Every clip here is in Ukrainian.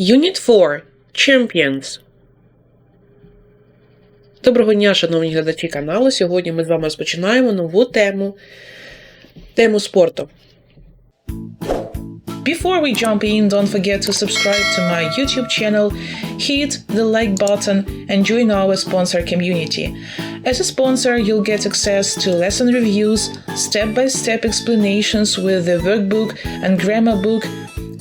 Unit 4 Champions. Доброго дня, шановні глядачі каналу. Сьогодні ми з вами розпочинаємо нову тему тему спорту. Before we jump in, don't forget to subscribe to my YouTube channel, hit the like button, and join our sponsor community. As a sponsor, you'll get access to lesson reviews, step by step explanations with the workbook and grammar book,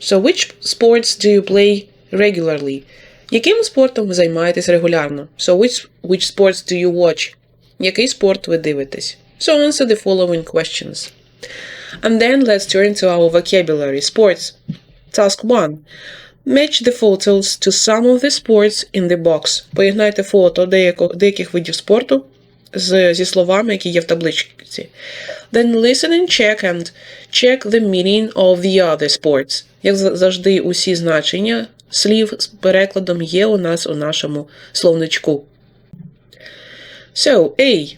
So, which sports do you play regularly? Яким спортом ви займаєтесь регулярно? So, which, which sports do you watch? Який спорт ви дивитесь? So, answer the following questions. And then let's turn to our vocabulary. Sports. Task 1. Match the photos to some of the sports in the box. Поєднайте фото деяко, деяких видів спорту з, зі словами, які є в табличці. Then listen and check and check the meaning of the other sports. Як завжди, усі значення слів з перекладом є у нас у нашому словничку. So, A.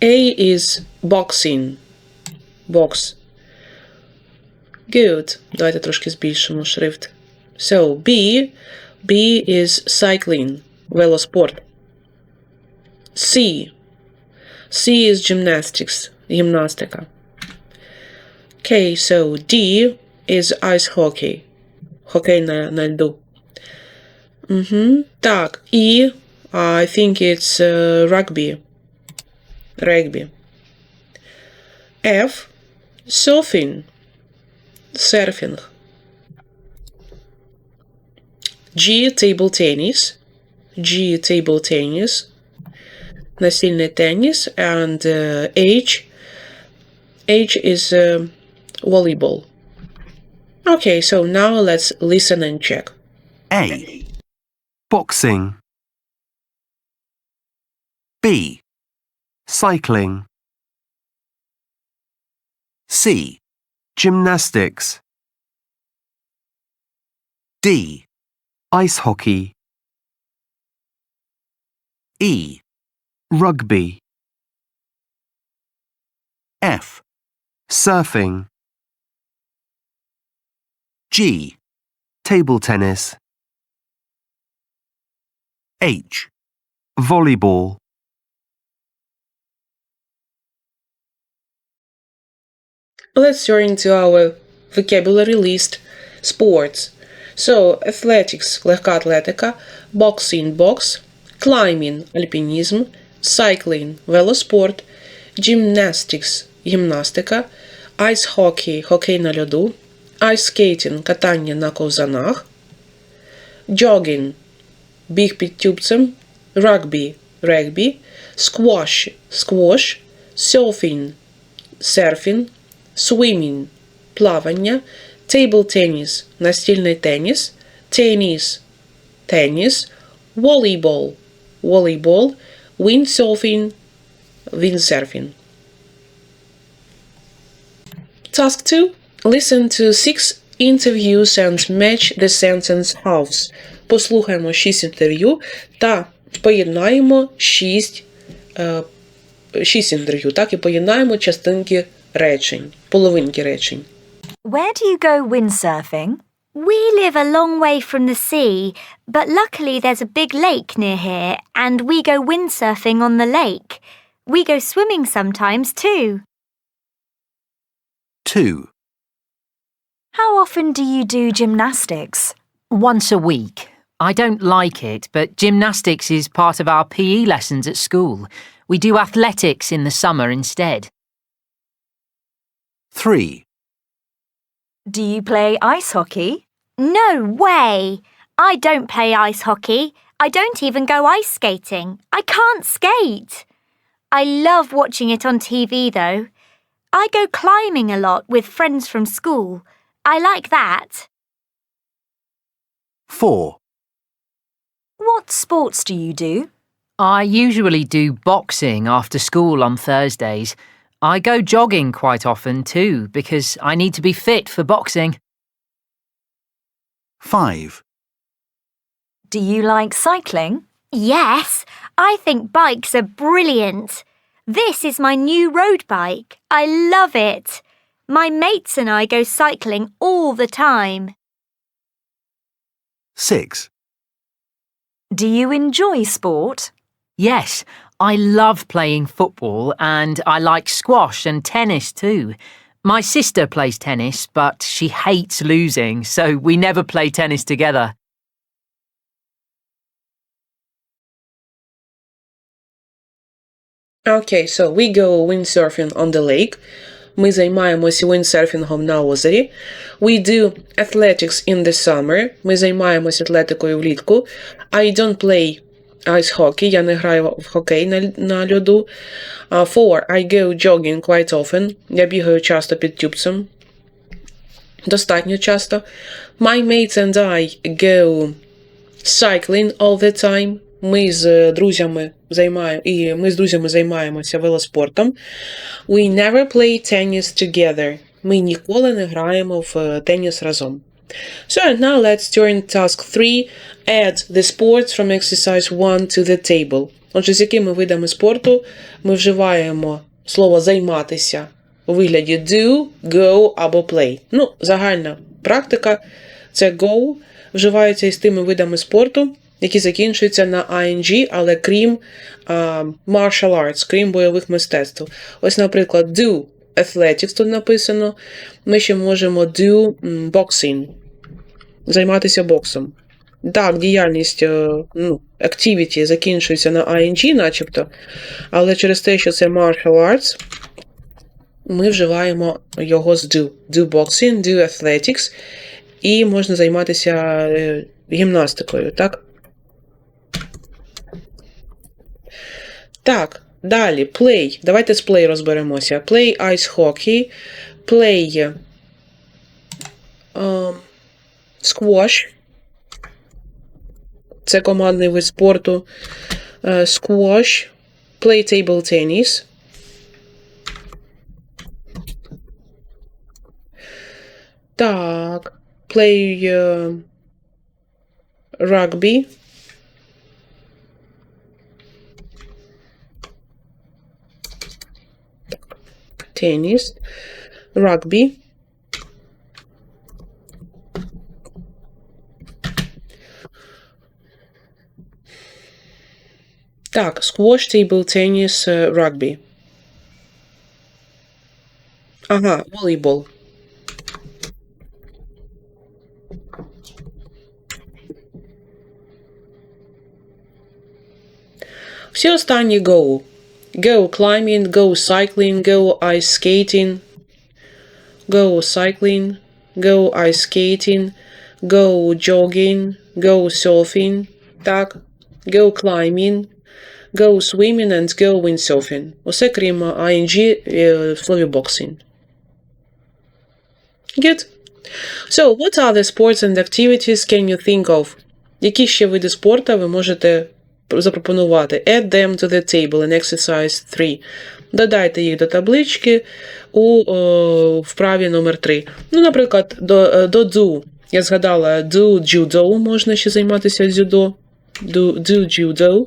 A is boxing. Box. Good. Давайте трошки збільшимо шрифт. So, B. B is cycling. Велоспорт. C. C is gymnastics. Гімнастика. Okay, so D is ice hockey. Хокей на, на льду. Угу. Так, E. I think it's uh, rugby. Регбі. F. Surfing. Серфінг. G. Table tennis. G. Table tennis. Настільний теніс. And uh, H. H is uh, volleyball. Okay, so now let's listen and check. A. Boxing. B. Cycling. C. Gymnastics. D. Ice hockey. E. Rugby. F. Surfing. G. Table tennis. H. Volleyball. Let's turn to our vocabulary list. Sports. So, athletics, легка атлетика, boxing, box, climbing, альпінізм, cycling, велоспорт, gymnastics, гімнастика, ice hockey, хокей на льоду, ice skating, катання на ковзанах, jogging, біг під тюбцем, rugby, регбі, squash, squash, surfing, серфінг, swimming – плавання, table tennis – настільний теніс, теніс – теніс, volleyball – волейбол, windsurfing – windsurfing. Task 2. Listen to six interviews and match the sentence halves. Послухаємо 6 інтерв'ю та поєднаємо 6 е, шість інтерв'ю, так і поєднаємо частинки речень, половинки речень. Where do you go windsurfing? We live a long way from the sea, but luckily there's a big lake near here, and we go windsurfing on the lake. We go swimming sometimes too. 2. How often do you do gymnastics? Once a week. I don't like it, but gymnastics is part of our PE lessons at school. We do athletics in the summer instead. 3. Do you play ice hockey? No way! I don't play ice hockey. I don't even go ice skating. I can't skate. I love watching it on TV though. I go climbing a lot with friends from school. I like that. 4. What sports do you do? I usually do boxing after school on Thursdays. I go jogging quite often too because I need to be fit for boxing. 5. Do you like cycling? Yes, I think bikes are brilliant. This is my new road bike. I love it. My mates and I go cycling all the time. 6. Do you enjoy sport? Yes, I love playing football and I like squash and tennis too. My sister plays tennis, but she hates losing, so we never play tennis together. Okay, so we go windsurfing on the lake. Ми займаємося віндсерфінгом на озері. We do athletics in the summer. Ми займаємося атлетикою влітку. I don't play ice hockey. Я не граю в хокей на, на льоду. Uh, four, I go jogging quite often. Я бігаю часто під тюбцем. Достатньо часто. My mates and I go cycling all the time. Ми з друзями займаємо, і ми з друзями займаємося велоспортом. We never play tennis together. Ми ніколи не граємо в е, теніс разом. So now let's turn task 3. Add the sports from exercise 1 to the table. Отже, з якими видами спорту ми вживаємо слово займатися у вигляді do, go або play. Ну, загальна практика це go вживається із тими видами спорту, які закінчуються на ing, але крім а, martial arts, крім бойових мистецтв. Ось, наприклад, do athletics тут написано. Ми ще можемо do boxing, займатися боксом. Так, діяльність, е, ну, activity закінчується на ing, начебто, але через те, що це martial arts, ми вживаємо його з do. Do boxing, do athletics, і можна займатися е, гімнастикою, так? Так, далі play. Давайте з play розберемося. Hockey, play um, squash. Це командний вид спорту. Е, Squash, play table tennis. Так, е, rugby. Теннис, rugby. Так, сквош це і був. Ага, волейбол. Все остальные гоу. Go climbing, go cycling, go ice skating. Go cycling, go ice skating, go jogging, go surfing. Так. Go climbing, go swimming and go windsurfing. Усе крім ing е, в слові boxing. Good. So, what other sports and activities can you think of? Які ще види спорту ви можете запропонувати? Add them to the table in exercise 3. Додайте їх до таблички у о, вправі номер 3. Ну, наприклад, до, е, до do. Я згадала do judo, можна ще займатися дзюдо. Do judo.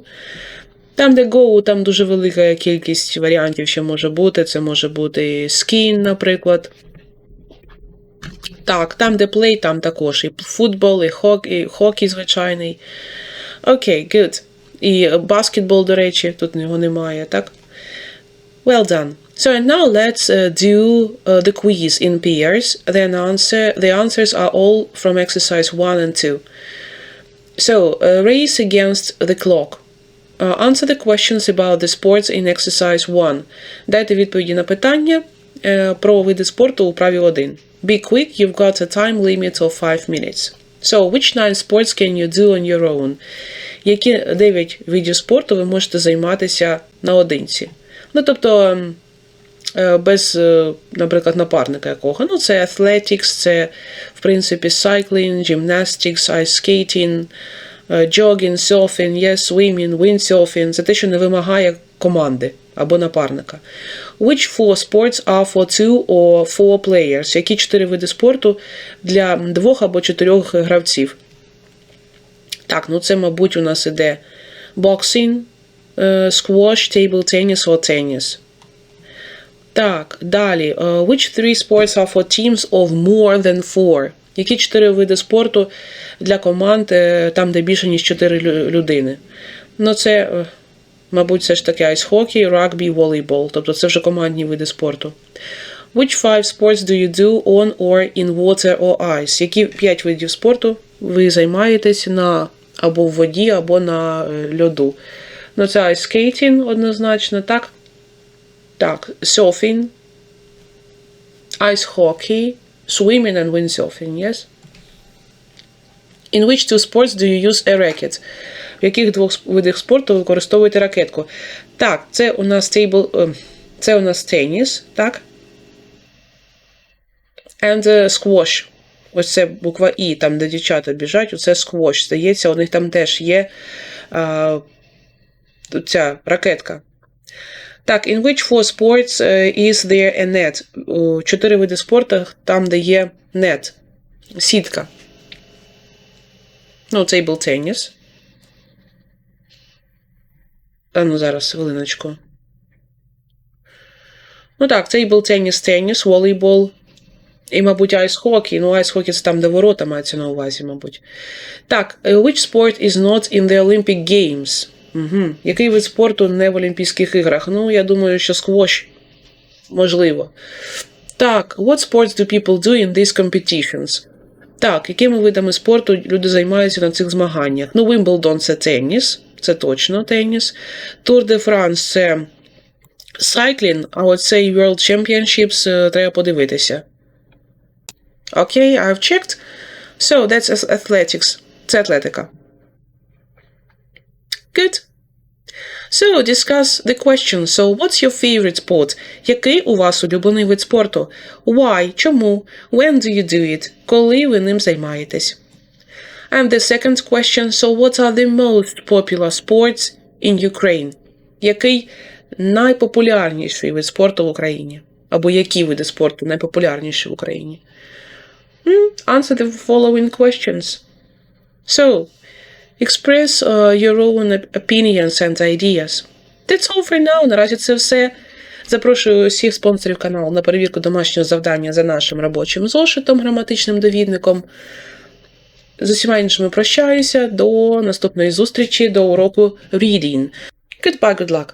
Там, де go, там дуже велика кількість варіантів, що може бути. Це може бути skiing, наприклад. Так, там, де play, там також і футбол, і хокей, і хокей звичайний. Окей, okay, good. І баскетбол, до речі, тут його немає, так? Well done. So and now let's uh, do uh, the quiz in pairs. Then answer the answers are all from exercise 1 and 2. So, uh, race against the clock. Uh, answer the questions about the sports in exercise 1. Дайте відповіді на питання е, про види спорту у праві 1. Be quick, you've got a time limit of 5 minutes. So, which nine sports can you do on your own? Які 9 видів спорту ви можете займатися наодинці? Ну, тобто, ем, е, без, е, наприклад, напарника якого. Ну, це athletics, це, в принципі, cycling, gymnastics, ice skating, е, jogging, surfing, yes, swimming, windsurfing – це те, що не вимагає команди або напарника. Which four sports are for two or four players? Які чотири види спорту для двох або чотирьох гравців? Так, ну це, мабуть, у нас іде boxing, е, squash, table tennis or tennis. Так, далі. Е, Which three sports are for teams of more than four? Які чотири види спорту для команд е, там, де більше, ніж чотири людини? Ну, це, мабуть, все ж таки айс-хокей, рагбі, волейбол. Тобто це вже командні види спорту. Which five sports do you do on or in water or ice? Які п'ять видів спорту ви займаєтесь на або в воді, або на е, льоду? Ну, це айскейтинг однозначно, так? Так, surfing, ice hockey, swimming and windsurfing, yes? In which two sports do you use a racket? В яких двох видах спорту ви використовуєте ракетку? Так, це у нас тейбл, е, це у нас теніс, так? And uh, squash. Ось це буква І, там, де дівчата біжать, оце squash. Здається, у них там теж є а, ця ракетка. Так, in which four sports uh, is there a net? Чотири види спорту, там, де є net. Сітка. Ну, тейбл теніс. А ну зараз, хвилиночку. Ну так, тейбл теніс, теніс, волейбол. І, мабуть, айс-хокей. Ну, айс-хокей це там, де ворота мається на увазі, мабуть. Так, uh, which sport is not in the Olympic Games? Угу. Який вид спорту не в Олімпійських іграх? Ну, я думаю, що сквош. Можливо. Так, what sports do people do in these competitions? Так, якими видами спорту люди займаються на цих змаганнях? Ну, Вимблдон це теніс, це точно теніс. Тур де Франс це сайклінг, а оцей World Championships е, треба подивитися. Окей, I've checked. So, that's athletics. Це атлетика. Good. So, discuss the question. So, what's your favorite sport? Який у вас улюблений вид спорту? Why? Чому? When do you do it? Коли ви ним займаєтесь? And the second question. So, what are the most popular sports in Ukraine? Який найпопулярніший вид спорту в Україні? Або які види спорту найпопулярніші в Україні? Hmm, Answer the following questions. So, express uh, your own opinions and ideas. That's all for now. Наразі це все. Запрошую всіх спонсорів каналу на перевірку домашнього завдання за нашим робочим зошитом, граматичним довідником. З усіма іншими прощаюся. До наступної зустрічі, до уроку Reading. Goodbye, good luck.